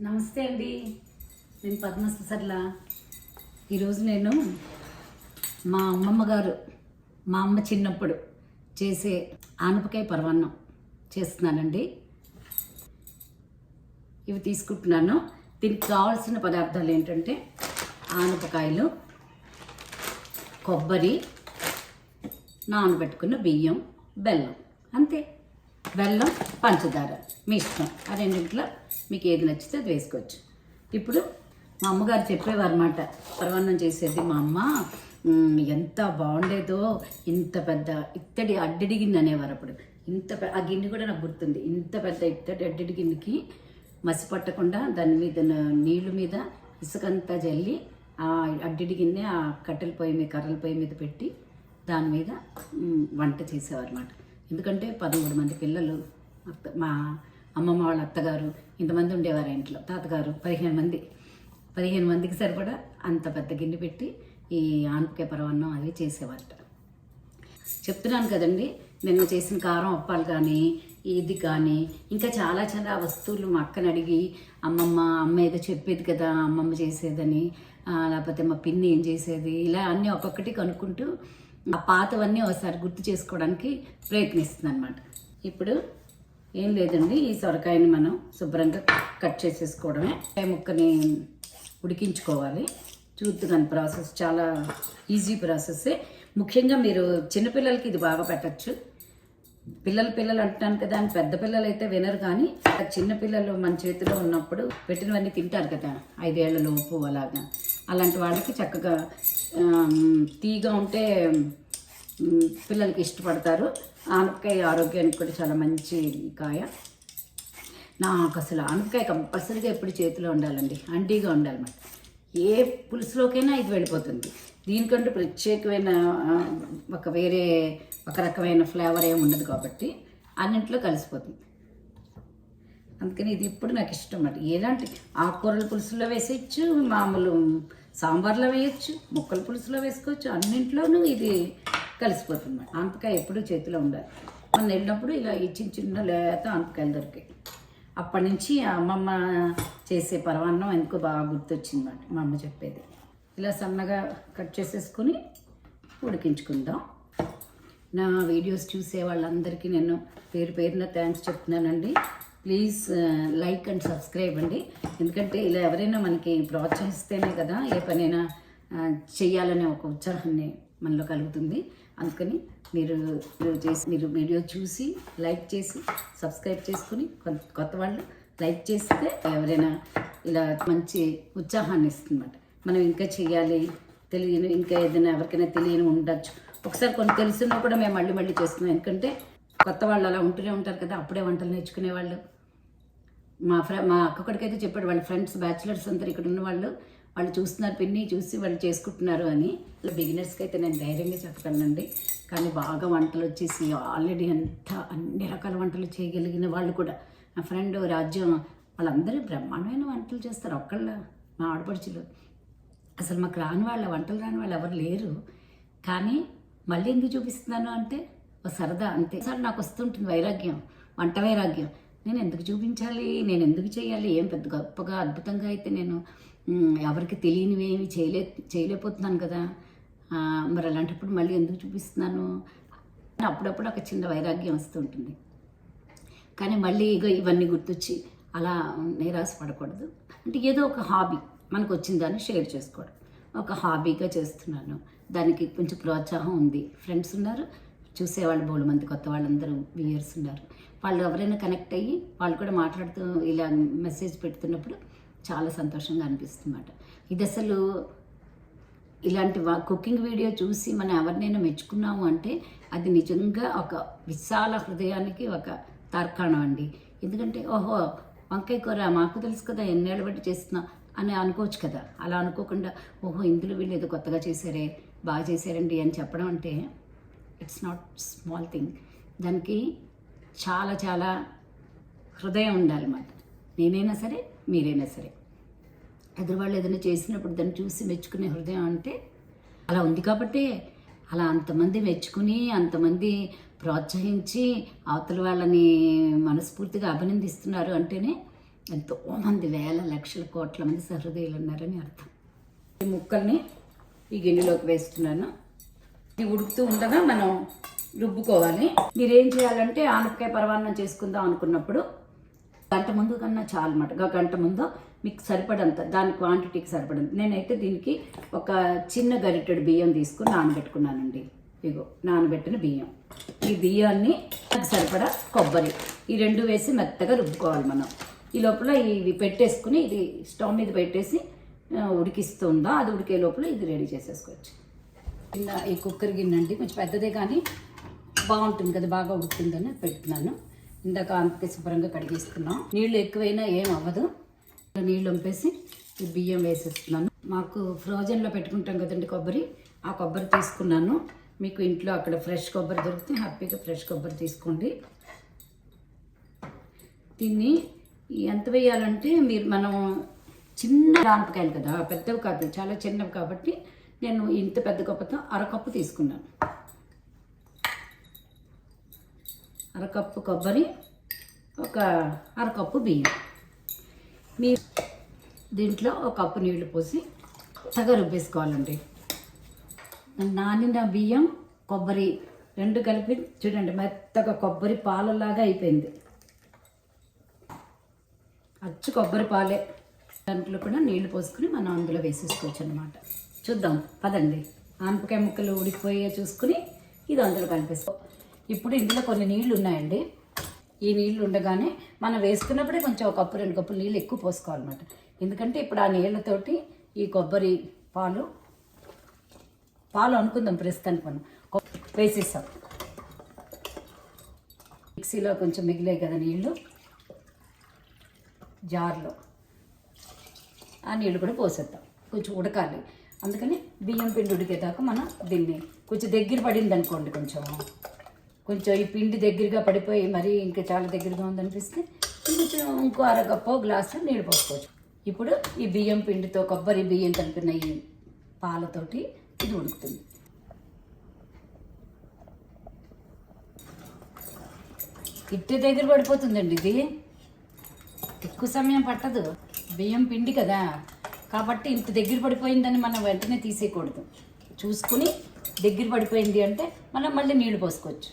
నమస్తే అండి. నేను పద్మ సర్ల ఈరోజు నేను మా అమ్మమ్మ గారు మా అమ్మ చిన్నప్పుడు చేసే ఆనపకాయ పరమాన్నం చేస్తున్నానండి. ఇవి తీసుకుంటున్నాను. దీనికి కావాల్సిన పదార్థాలు ఏంటంటే ఆనపకాయలు కొబ్బరి నానబెట్టుకున్న బియ్యం బెల్లం. అంతే. బెల్లం పంచదార. మీ ఇష్టం. ఆ రెండింటిలో మీకు ఏది నచ్చితే అది వేసుకోవచ్చు. ఇప్పుడు మా అమ్మగారు చెప్పేవారు అనమాట పరమాన్నం చేసేది మా అమ్మ ఎంత బాగుండేదో ఇంత పెద్ద ఇత్తడి అడ్డడి గిన్నె అనేవారు అప్పుడు. ఇంత పెద్ద ఆ గిన్నె కూడా నాకు గుర్తుంది. ఇంత పెద్ద ఇత్తడి అడ్డడి గిన్నెకి మసి పట్టకుండా దాని మీద నీళ్ళు మీద ఇసుకంతా జల్లి ఆ అడ్డడి గిన్నె ఆ కట్టెల పొయ్యి మీద కర్రల పొయ్యి మీద పెట్టి దాని మీద వంట చేసేవారు అనమాట ఎందుకంటే పదమూడు మంది పిల్లలు అత్త మా అమ్మమ్మ వాళ్ళ అత్తగారు ఇంతమంది ఉండేవారు ఇంట్లో. తాతగారు పదిహేను మంది. పదిహేను మందికి సరిపడా అంత పెద్ద గిన్నె పెట్టి ఈ ఆనపకాయ పరవన్నం అవి చేసేవారట. చెప్తున్నాను కదండి నిన్న చేసిన కారం అప్పాలు కానీ ఇది కానీ ఇంకా చాలా చాలా వస్తువులు మా అక్కని అడిగి అమ్మమ్మ అమ్మ ఏదో చెప్పేది కదా అమ్మమ్మ చేసేదని లేకపోతే మా పిన్ని ఏం చేసేది? ఇలా అన్నీ ఒక్కొక్కటి కనుక్కుంటూ ఆ పాతవన్నీ ఒకసారి గుర్తు చేసుకోవడానికి ప్రయత్నిస్తుంది అనమాట ఇప్పుడు ఏం లేదండి ఈ సొరకాయని మనం శుభ్రంగా కట్ చేసేసుకోవడమే. కాయ ముక్కని ఉడికించుకోవాలి. చూద్దుగాని ప్రాసెస్ చాలా ఈజీ ప్రాసెస్సే. ముఖ్యంగా మీరు చిన్నపిల్లలకి ఇది బాగా పెట్టచ్చు. పిల్లలు పిల్లలు అంటున్నాను కదా అని పెద్ద పిల్లలు అయితే వినరు కానీ చిన్న పిల్లలు మన చేతిలో ఉన్నప్పుడు పెట్టినవన్నీ తింటారు కదా ఐదేళ్ళ లోపు అలాగా. అలాంటి వాళ్ళకి చక్కగా తీగా ఉంటే పిల్లలకి ఇష్టపడతారు. ఆనపకాయ ఆరోగ్యానికి కూడా చాలా మంచి కాయ. నాకు అసలు ఆనపకాయ కంపల్సరీగా ఎప్పుడు చేతిలో ఉండాలండి. అంటీగా ఉండాలన్నమాట. ఏ పులుసులోకైనా ఇది వెళ్ళిపోతుంది. దీనికంటూ ప్రత్యేకమైన ఒక వేరే ఒక రకమైన ఫ్లేవర్ ఏమి ఉండదు కాబట్టి అన్నింటిలో కలిసిపోతుంది. అందుకని ఇది ఇప్పుడు నాకు ఇష్టం అన్నమాట. ఎలాంటి ఆకుకూరల పులుసులో వేసేయచ్చు మామూలు సాంబార్లో వేయచ్చు ముక్కల పులుసులో వేసుకోవచ్చు అన్నింట్లోనూ ఇది కలిసిపోతుంది ఆనపకాయ ఎప్పుడూ చేతిలో ఉండాలి. మనం వెళ్ళినప్పుడు ఇలా ఈ చిన్న చిన్న లేత ఆనపకాయలు దొరికాయి. అప్పటి నుంచి అమ్మమ్మ చేసే పరమాన్నం ఎందుకో బాగా గుర్తొచ్చిందన్నమాట మా అమ్మ చెప్పేది. ఇలా సన్నగా కట్ చేసేసుకుని ఉడికించుకుందాం. నా వీడియోస్ చూసే వాళ్ళందరికీ నేను పేరు పేరున థ్యాంక్స్ చెప్తున్నానండి. ప్లీజ్ లైక్ అండ్ సబ్స్క్రైబ్ అండి. ఎందుకంటే ఇలా ఎవరైనా మనకి ప్రోత్సహిస్తేనే కదా ఏ పనైనా చేయాలనే ఒక ఉత్సాహాన్ని మనలో కలుగుతుంది. అందుకని మీరు చేసి మీరు వీడియో చూసి లైక్ చేసి సబ్స్క్రైబ్ చేసుకుని కొత్త కొత్త వాళ్ళు లైక్ చేస్తే ఎవరైనా ఇలా మంచి ఉత్సాహాన్ని ఇస్తుందన్నమాట. మనం ఇంకా చేయాలి తెలియని ఇంకా ఏదైనా ఎవరికైనా తెలియని ఉండొచ్చు. ఒకసారి కొన్ని తెలిసినా కూడా మేము మళ్ళీ మళ్ళీ చేస్తున్నాం. ఎందుకంటే కొత్త వాళ్ళు అలా ఉంటూనే ఉంటారు కదా అప్పుడే వంటలు నేర్చుకునే వాళ్ళు మా ఫ్రె మా అక్కడికైతే చెప్పాడు వాళ్ళ ఫ్రెండ్స్ బ్యాచిలర్స్ అందరు ఇక్కడ ఉన్న వాళ్ళు వాళ్ళు చూస్తున్నారు పిన్ని చూసి వాళ్ళు చేసుకుంటున్నారు అని. బిగినర్స్కి అయితే నేను ధైర్యంగా చెప్పగలనండి కానీ బాగా వంటలు వచ్చేసి ఆల్రెడీ అంత అన్ని రకాల వంటలు చేయగలిగిన వాళ్ళు కూడా. నా ఫ్రెండ్ రాజ్యం వాళ్ళందరూ బ్రహ్మాండమైన వంటలు చేస్తారు ఒక్కళ్ళ మా ఆడపడుచులు. అసలు మాకు రాని వాళ్ళ వంటలు రాని వాళ్ళు ఎవరు లేరు. కానీ మళ్ళీ ఎందుకు చూపిస్తున్నాను అంటే ఓ సరదా అంతే. సార్ నాకు వస్తుంటుంది వైరాగ్యం వంట వైరాగ్యం. నేను ఎందుకు చూపించాలి? నేను ఎందుకు చేయాలి? ఏం పెద్ద గొప్పగా అద్భుతంగా అయితే నేను ఎవరికి తెలియనివి ఏమి చేయలే చేయలేకపోతున్నాను కదా. మరి అలాంటప్పుడు మళ్ళీ ఎందుకు చూపిస్తున్నాను? అప్పుడప్పుడు ఒక చిన్న వైరాగ్యం వస్తుంటుంది కానీ మళ్ళీ ఇక ఇవన్నీ గుర్తొచ్చి అలా నిరాశపడకూడదు అంటే ఏదో ఒక హాబీ మనకు వచ్చిన దాన్ని షేర్ చేసుకోవడం. ఒక హాబీగా చేస్తున్నాను. దానికి కొంచెం ప్రోత్సాహం ఉంది. ఫ్రెండ్స్ ఉన్నారు. చూసేవాళ్ళు బోడు మంది కొత్త వాళ్ళందరూ వ్యూయర్స్ ఉన్నారు. వాళ్ళు ఎవరైనా కనెక్ట్ అయ్యి వాళ్ళు కూడా మాట్లాడుతూ ఇలా మెసేజ్ పెడుతున్నప్పుడు చాలా సంతోషంగా అనిపిస్తుంది ఇది అసలు ఇలాంటి వా- కుకింగ్ వీడియో చూసి మనం ఎవరినైనా మెచ్చుకున్నాము అంటే అది నిజంగా ఒక విశాల హృదయానికి ఒక తార్కాణం అండి. ఎందుకంటే ఓహో వంకాయ కూర మాకు తెలుసు కదా ఎన్నేళ్ళు బట్టి చేస్తున్నా అని అనుకోవచ్చు కదా. అలా అనుకోకుండా ఓహో ఇందులో వీళ్ళు ఏదో కొత్తగా చేశారే బాగా చేశారండి అని చెప్పడం అంటే ఇట్స్ నాట్ స్మాల్ థింగ్ దానికి చాలా చాలా హృదయం ఉండాలన్నమాట నేనైనా సరే మీరైనా సరే. ఎదురువాళ్ళు ఏదైనా చేసినప్పుడు దాన్ని చూసి మెచ్చుకునే హృదయం అంటే అలా ఉంది కాబట్టి అలా అంతమంది మెచ్చుకుని అంతమంది ప్రోత్సహించి అవతల వాళ్ళని మనస్ఫూర్తిగా అభినందిస్తున్నారు అంటేనే ఎంతో మంది వేల లక్షల కోట్ల మంది సహృదయులు ఉన్నారని అర్థం. ఈ ముక్కల్ని ఈ గిన్నెలోకి వేస్తున్నాను. ఇది ఉడుకుతూ ఉండగా మనం రుబ్బుకోవాలి. మీరు ఏం చేయాలంటే ఆనపకాయ పరమాన్నం చేసుకుందాం అనుకున్నప్పుడు గంట ముందు కన్నా చాలు అనమాట గంట ముందు మీకు సరిపడంత దాని క్వాంటిటీకి సరిపడంత. నేనైతే దీనికి ఒక చిన్న గరిటెడు బియ్యం తీసుకుని నానబెట్టుకున్నానండి. ఇగో నానబెట్టిన బియ్యం. ఈ బియ్యాన్ని నాకు సరిపడా కొబ్బరి. ఈ రెండు వేసి మెత్తగా రుబ్బుకోవాలి మనం. ఈ లోపల ఇవి పెట్టేసుకుని ఇది స్టవ్ మీద పెట్టేసి ఉడికిస్తుందా? అది ఉడికే లోపల ఇది రెడీ చేసేసుకోవచ్చు. ఇలా ఈ కుక్కర్ గిన్నె అండి. కొంచెం పెద్దదే కానీ బాగుంటుంది కదా బాగా ఉడుతుందని పెడుతున్నాను. ఇందాక అంతకే శుభ్రంగా కడిగేసుకున్నాం. నీళ్ళు ఎక్కువైనా ఏం అవ్వదు. నీళ్ళు వంపేసి బియ్యం వేసేస్తున్నాను. మాకు ఫ్రోజన్లో పెట్టుకుంటాం కదండి కొబ్బరి. ఆ కొబ్బరి తీసుకున్నాను. మీకు ఇంట్లో అక్కడ ఫ్రెష్ కొబ్బరి దొరికితే హ్యాపీగా ఫ్రెష్ కొబ్బరి తీసుకోండి. దీన్ని ఎంత వేయాలంటే మీరు మనం చిన్న ఆనపకాయలు కదా పెద్దవి కాదు చాలా చిన్నవి కాబట్టి నేను ఇంత పెద్ద కప్పుతో అరకప్పు తీసుకున్నాను. అరకప్పు కొబ్బరి ఒక అరకప్పు బియ్యం. మీ దీంట్లో ఒక కప్పు నీళ్ళు పోసి చక్కగా రుబ్బేసుకోవాలండి. నానిన బియ్యం కొబ్బరి రెండు కలిపి చూడండి మెత్తగా కొబ్బరి పాలలాగా అయిపోయింది. అచ్చు కొబ్బరి పాలే. దాంట్లో కూడా నీళ్ళు పోసుకుని మనం అందులో వేసేసుకోవచ్చు అనమాట చూద్దాం పదండి. ఆనపకాయ ముక్కలు ఉడికిపోయే చూసుకుని ఇది అందులో కలిపేసుకో. ఇప్పుడు ఇందులో కొన్ని నీళ్ళు ఉన్నాయండి. ఈ నీళ్ళు ఉండగానే మనం వేసుకున్నప్పుడే కొంచెం ఒక కప్పు రెండు కప్పులు నీళ్ళు ఎక్కువ పోసుకోవాలన్నమాట. ఎందుకంటే ఇప్పుడు ఆ నీళ్ళతోటి ఈ కొబ్బరి పాలు పాలు అనుకుందాం ప్రస్తుతానికి మనం. కొ- వేసేస్తాం మిక్సీలో కొంచెం మిగిలాయి కదా నీళ్ళు. జార్లో. ఆ నీళ్ళు కూడా పోసేద్దాం. కొంచెం ఉడకాలి. అందుకని బియ్యం పిండి ఉడికేదాకా మనం దీన్ని కొంచెం దగ్గర పడింది అనుకోండి కొంచెం. కొంచెం ఈ పిండి దగ్గరగా పడిపోయి మరి ఇంకా చాలా దగ్గరగా ఉందనిపిస్తే కొంచెం ఇంకో అరగప్పో గ్లాసు నీళ్ళు పోసుకోవచ్చు. ఇప్పుడు ఈ బియ్యం పిండితో కొబ్బరి బియ్యం కలిపిన ఈ పాలతోటి ఇది ఉడుకుతుంది. ఇట్టే దగ్గర పడిపోతుందండి ఇది. ఎక్కువ సమయం పట్టదు. బియ్యం పిండి కదా. కాబట్టి ఇంత దగ్గర పడిపోయిందని మనం వెంటనే తీసేయకూడదు. చూసుకుని దగ్గర పడిపోయింది అంటే మనం మళ్ళీ నీళ్ళు పోసుకోవచ్చు.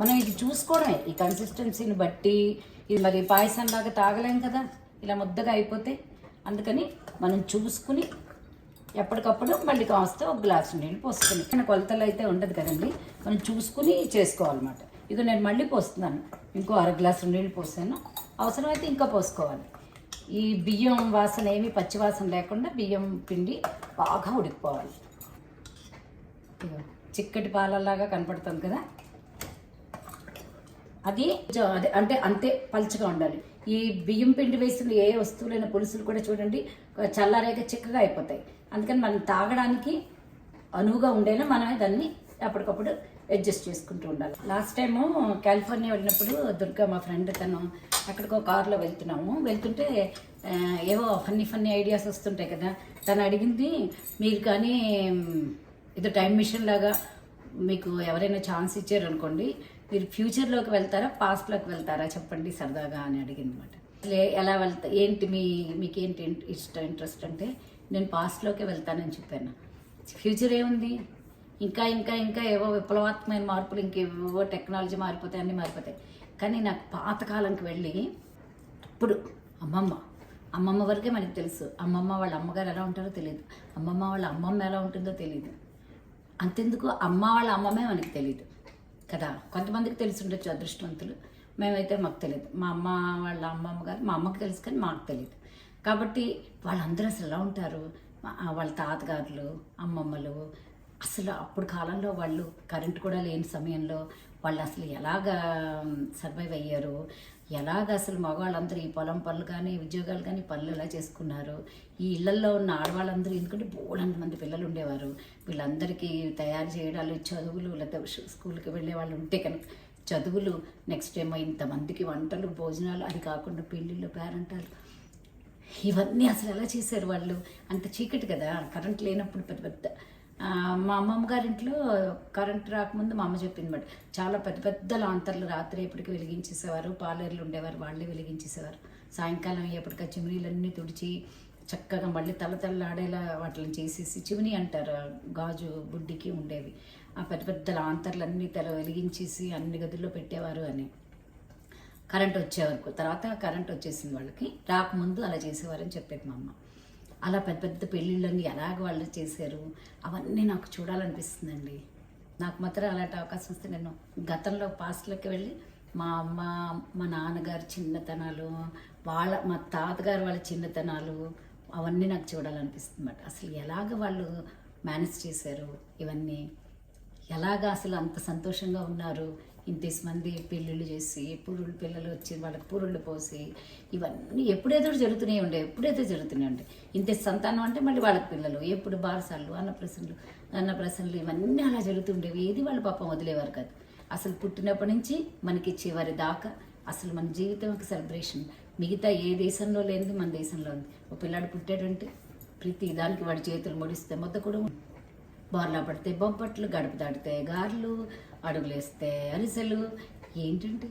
మనం ఇది చూసుకోవడమే. ఈ కన్సిస్టెన్సీని బట్టి ఇది మరి పాయసం లాగా తాగలేం కదా. ఇలా ముద్దగా అయిపోతే అందుకని మనం చూసుకుని ఎప్పటికప్పుడు మళ్ళీ కాస్తే ఒక గ్లాసు నీళ్ళు పోసుకుని. కానీ కొలతలు అయితే ఉండదు కదండి. మనం చూసుకుని చేసుకోవాలన్నమాట. ఇక నేను మళ్ళీ పోస్తున్నాను. ఇంకో అర గ్లాసు నీళ్ళు పోసాను. అవసరమైతే ఇంకా పోసుకోవాలి. ఈ బియ్యం వాసన ఏమి పచ్చి వాసన లేకుండా బియ్యం పిండి బాగా ఉడికిపోవాలి. చిక్కటి పాలలాగా కనపడుతుంది కదా. అది అదే అంటే అంతే పలుచగా ఉండాలి. ఈ బియ్యం పిండి వేసిన ఏ వస్తువులైన పులుసులు కూడా చూడండి చల్లారేక చిక్కగా అయిపోతాయి. అందుకని మనం తాగడానికి అనువుగా ఉండేలా మనమే దాన్ని అప్పటికప్పుడు అడ్జస్ట్ చేసుకుంటూ ఉండాలి. లాస్ట్ టైము కాలిఫోర్నియా వెళ్ళినప్పుడు దుర్గా మా ఫ్రెండ్ తను అక్కడికో కారులో వెళ్తున్నాము. వెళ్తుంటే ఏవో ఫన్నీ ఫన్నీ ఐడియాస్ వస్తుంటాయి కదా. తను అడిగింది మీరు కానీ ఇది టైం మిషన్ లాగా మీకు ఎవరైనా ఛాన్స్ ఇచ్చారనుకోండి మీరు ఫ్యూచర్లోకి వెళ్తారా పాస్ట్లోకి వెళ్తారా? చెప్పండి సరదాగా అని అడిగింది అనమాట ఎలా వెళ్తా ఏంటి మీ మీకేంటి ఇన్- ఇష్టం ఇంట్రెస్ట్ అంటే నేను పాస్ట్లోకి వెళ్తానని చెప్పాను. ఫ్యూచర్ ఏముంది? ఇంకా ఇంకా ఇంకా ఏవో విప్లవాత్మకమైన మార్పులు ఇంకేవో టెక్నాలజీ మారిపోతాయి అన్నీ మారిపోతాయి. కానీ నాకు పాతకాలంకి వెళ్ళి ఇప్పుడు అమ్మమ్మ అమ్మమ్మ వరకే మనకి తెలుసు. అమ్మమ్మ వాళ్ళ అమ్మగారు ఎలా ఉంటారో తెలియదు అమ్మమ్మ వాళ్ళ అమ్మమ్మ ఎలా ఉంటుందో తెలియదు అంతెందుకు? అమ్మ వాళ్ళ అమ్మమే మనకి తెలియదు కదా. కొంతమందికి తెలిసి ఉండొచ్చు అదృష్టవంతులు. మేమైతే మాకు తెలియదు. మా అమ్మ వాళ్ళ అమ్మమ్మ గారు మా అమ్మకి తెలుసు కానీ మాకు తెలియదు. కాబట్టి వాళ్ళందరూ అసలు ఎలా ఉంటారు? వాళ్ళ తాతగారులు అమ్మమ్మలు అసలు అప్పుడు కాలంలో వాళ్ళు కరెంట్ కూడా లేని సమయంలో వాళ్ళు అసలు ఎలాగ సర్వైవ్ అయ్యారు? ఎలాగ అసలు మగవాళ్ళందరూ ఈ పొలం పనులు కానీ ఉద్యోగాలు కానీ పనులు ఎలా చేసుకున్నారు? ఈ ఇళ్ళల్లో ఉన్న ఆడవాళ్ళందరూ ఎందుకంటే బోలంత మంది పిల్లలు ఉండేవారు. వీళ్ళందరికీ తయారు చేయడాలు చదువులు లేకపోతే స్కూల్కి వెళ్ళే వాళ్ళు ఉంటే కనుక చదువులు నెక్స్ట్ ఏమో ఇంతమందికి వంటలు భోజనాలు అది కాకుండా పెళ్ళిళ్ళు పేరంటాలు. ఇవన్నీ అసలు ఎలా చేశారు వాళ్ళు? అంత చీకటి కదా కరెంట్ లేనప్పుడు పెద్ద పెద్ద మా అమ్మమ్మ గారింట్లో కరెంట్ రాకముందు మా అమ్మ చెప్పింది మాట. చాలా పెద్ద పెద్ద లాంతర్లు రాత్రి ఎప్పటికి వెలిగించేసేవారు పాలేర్లు ఉండేవారు వాళ్ళే వెలిగించేసేవారు. సాయంకాలం ఎప్పటికీ చిమినీలన్నీ తుడిచి చక్కగా మళ్ళీ తల తల్లాడేలా వాటిని చేసేసి చిమిని అంటారు గాజు బుడ్డికి ఉండేవి. ఆ పెద్ద పెద్ద లాంతర్లన్నీ తెల వెలిగించేసి అన్ని గదుల్లో పెట్టేవారు అని. కరెంట్ వచ్చే వరకు తర్వాత కరెంట్ వచ్చేసింది వాళ్ళకి. రాకముందు అలా చేసేవారని చెప్పేది మా అమ్మ. అలా పెద్ద పెద్ద పెళ్ళిళ్ళని ఎలాగ వాళ్ళు చేశారు? అవన్నీ నాకు చూడాలనిపిస్తుందండి. నాకు మాత్రం అలాంటి అవకాశం వస్తే నేను గతంలో పాస్ట్లోకి వెళ్ళి మా అమ్మ మా నాన్నగారు చిన్నతనాలు వాళ్ళ మా తాతగారు వాళ్ళ చిన్నతనాలు అవన్నీ నాకు చూడాలనిపిస్తుంది అన్నమాట అసలు ఎలాగ వాళ్ళు మేనేజ్ చేశారు? ఇవన్నీ ఎలాగ అసలు అంత సంతోషంగా ఉన్నారు? ఇంతేసి మంది పెళ్ళిళ్ళు చేసి పురుళ్ళు పిల్లలు వచ్చి వాళ్ళకి పురుళ్ళు పోసి ఇవన్నీ ఎప్పుడేదో జరుగుతూనే ఉండే ఎప్పుడేదో జరుగుతూనే ఉండే. ఇంత సంతానం అంటే మళ్ళీ వాళ్ళకి పిల్లలు ఎప్పుడు బారసాలు అన్నప్రసన్నులు అన్నప్రసన్నులు ఇవన్నీ అలా జరుగుతుండేవి. ఏది వాళ్ళు పాపం వదిలేవారు కాదు. అసలు పుట్టినప్పటి నుంచి మనకి చివరి దాకా అసలు మన జీవితం ఒక సెలబ్రేషన్. మిగతా ఏ దేశంలో లేనిది మన దేశంలో ఉంది. ఒక పిల్లాడు పుట్టాడంటే ప్రతి దానికి వాడి చేతులు ముడిస్తే మొత్తం కూడా బోర్లా పడితే బొబ్బట్లు గడప దాటితే గారెలు అడుగులేస్తే అరిసెలు. ఏంటంటే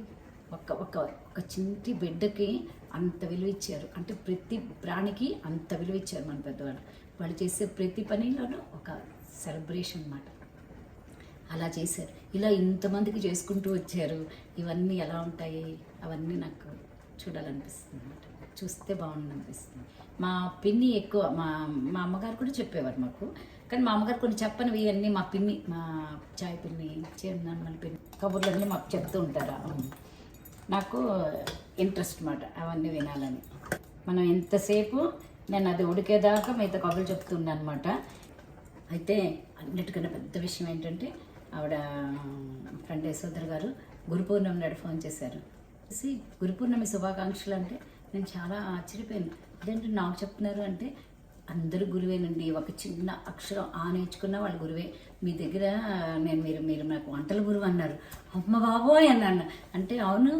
ఒక్క ఒక్క ఒక చింటి బిడ్డకి అంత విలువ ఇచ్చారు. అంటే ప్రతి ప్రాణికి అంత విలువ ఇచ్చారు మన పెద్దవాళ్ళు. వాళ్ళు చేసే ప్రతి పనిలోనూ ఒక సెలబ్రేషన్ అన్నమాట. అలా చేశారు. ఇలా ఇంతమందికి చేసుకుంటూ వచ్చారు. ఇవన్నీ ఎలా ఉంటాయి? అవన్నీ నాకు చూడాలనిపిస్తుంది అనమాట చూస్తే బాగుంది అనిపిస్తుంది మా పిన్ని ఎక్కువ మా మా అమ్మగారు కూడా చెప్పేవారు మాకు. కానీ మా అమ్మగారు కొన్ని చెప్పనివి ఇవన్నీ మా పిన్ని మా చాయ్ పిన్ని చేరునాన్నమల పిన్ని కబుర్లన్నీ మాకు చెప్తూ ఉంటారు. నాకు ఇంట్రెస్ట్ మాట అవన్నీ వినాలని. మనం ఎంతసేపు నేను అది ఉడికేదాకా మిగతా కబుర్లు చెప్తున్నా అనమాట అయితే అన్నిటికన్నా పెద్ద విషయం ఏంటంటే ఆవిడ ఫ్రెండ్ యశోదర్ గారు గురు పౌర్ణమి నాడు ఫోన్ చేశారు. గురు పౌర్ణమి శుభాకాంక్షలు అంటే నేను చాలా ఆశ్చర్యపోయాను. అదేంటి నాకు చెప్తున్నారు అంటే అందరూ గురువేనండి. ఒక చిన్న అక్షరం ఆ నేర్చుకున్న వాళ్ళ గురువే. మీ దగ్గర నేను మీరు మీరు నాకు వంటల గురువు అన్నారు. అమ్మ బాబోయ్ అన్నాను. అంటే అవును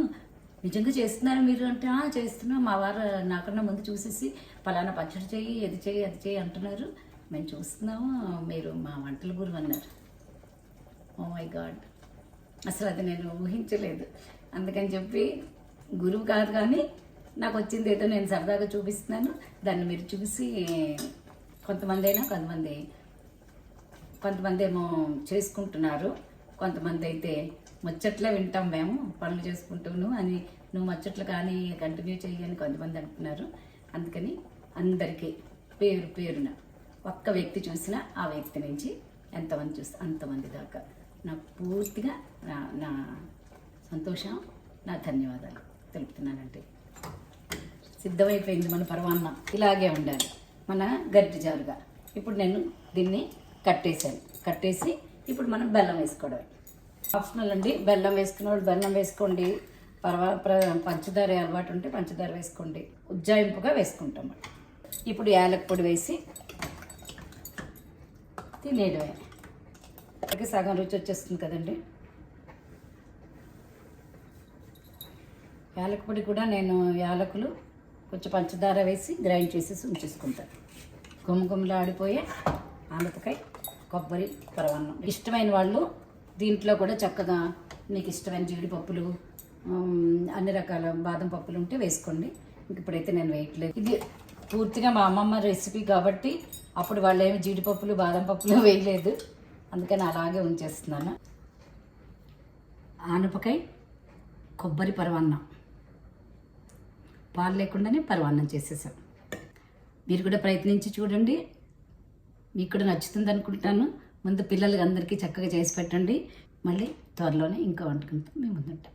నిజంగా చేస్తున్నారు మీరు అంటే చేస్తున్నా చేస్తున్నాం. మా వారు నాకన్నా ముందు చూసేసి పలానా పచ్చడి చెయ్యి ఇది చెయ్యి అది చెయ్యి అంటున్నారు. మేము చూస్తున్నాము మీరు మా వంటల గురువు అన్నారు. ఓ మై గాడ్ అసలు అది నేను ఊహించలేదు. అందుకని చెప్పి గురువు కాదు కానీ నాకు వచ్చింది ఏదో నేను సరదాగా చూపిస్తున్నాను. దాన్ని మీరు చూసి కొంతమంది అయినా కొంతమంది కొంతమంది ఏమో చేసుకుంటున్నారు. కొంతమంది అయితే ముచ్చట్లే వింటాం మేము పనులు చేసుకుంటూను అని నువ్వు ముచ్చట్లు కానీ కంటిన్యూ చేయని కొంతమంది అంటున్నారు. అందుకని అందరికీ పేరు పేరున ఒక్క వ్యక్తి చూసినా ఆ వ్యక్తి నుంచి ఎంతమంది చూస్తే అంతమంది దాకా నాకు పూర్తిగా నా నా సంతోషం నా ధన్యవాదాలు తెలుపుతున్నానంటే సిద్ధమైపోయింది మన పరమాన్నం. ఇలాగే ఉండాలి. మన గట్టి జారుగా. ఇప్పుడు నేను దీన్ని కట్టేసాను కట్టేసి ఇప్పుడు మనం బెల్లం వేసుకోవడం. ఆప్షనల్ అండి బెల్లం వేసుకున్న వాళ్ళు బెల్లం వేసుకోండి. పర్వా పంచదార అలవాటు ఉంటే పంచదార వేసుకోండి. ఉజ్జాయింపుగా వేసుకుంటాం ఇప్పుడు యాలక్ పొడి వేసి తినేయడమే. అలాగే సగం రుచి వచ్చేస్తుంది కదండి. యాలక పొడి కూడా నేను యాలకులు కొంచెం పంచదార వేసి గ్రైండ్ చేసేసి ఉంచేసుకుంటారు గుమ్మగుమ్మలు ఆడిపోయే ఆనపకాయ కొబ్బరి పరవన్నం ఇష్టమైన వాళ్ళు దీంట్లో కూడా చక్కగా మీకు ఇష్టమైన జీడిపప్పులు అన్ని రకాల బాదం పప్పులు ఉంటే వేసుకోండి. ఇంక ఇప్పుడైతే నేను వేయట్లేదు. ఇది పూర్తిగా మా అమ్మమ్మ రెసిపీ కాబట్టి అప్పుడు వాళ్ళు ఏమి జీడిపప్పులు బాదం పప్పులు వేయలేదు. అందుకని అలాగే ఉంచేస్తున్నాను. ఆనపకాయ కొబ్బరి పరవన్నం పాలు లేకుండానే పరవాన్నం చేసేసాం. మీరు కూడా ప్రయత్నించి చూడండి. మీకు కూడా నచ్చుతుంది అనుకుంటాను. ముందు పిల్లలకి అందరికీ చక్కగా చేసి పెట్టండి. మళ్ళీ త్వరలోనే ఇంకో వంటకంతో మేము ముందుంటాం.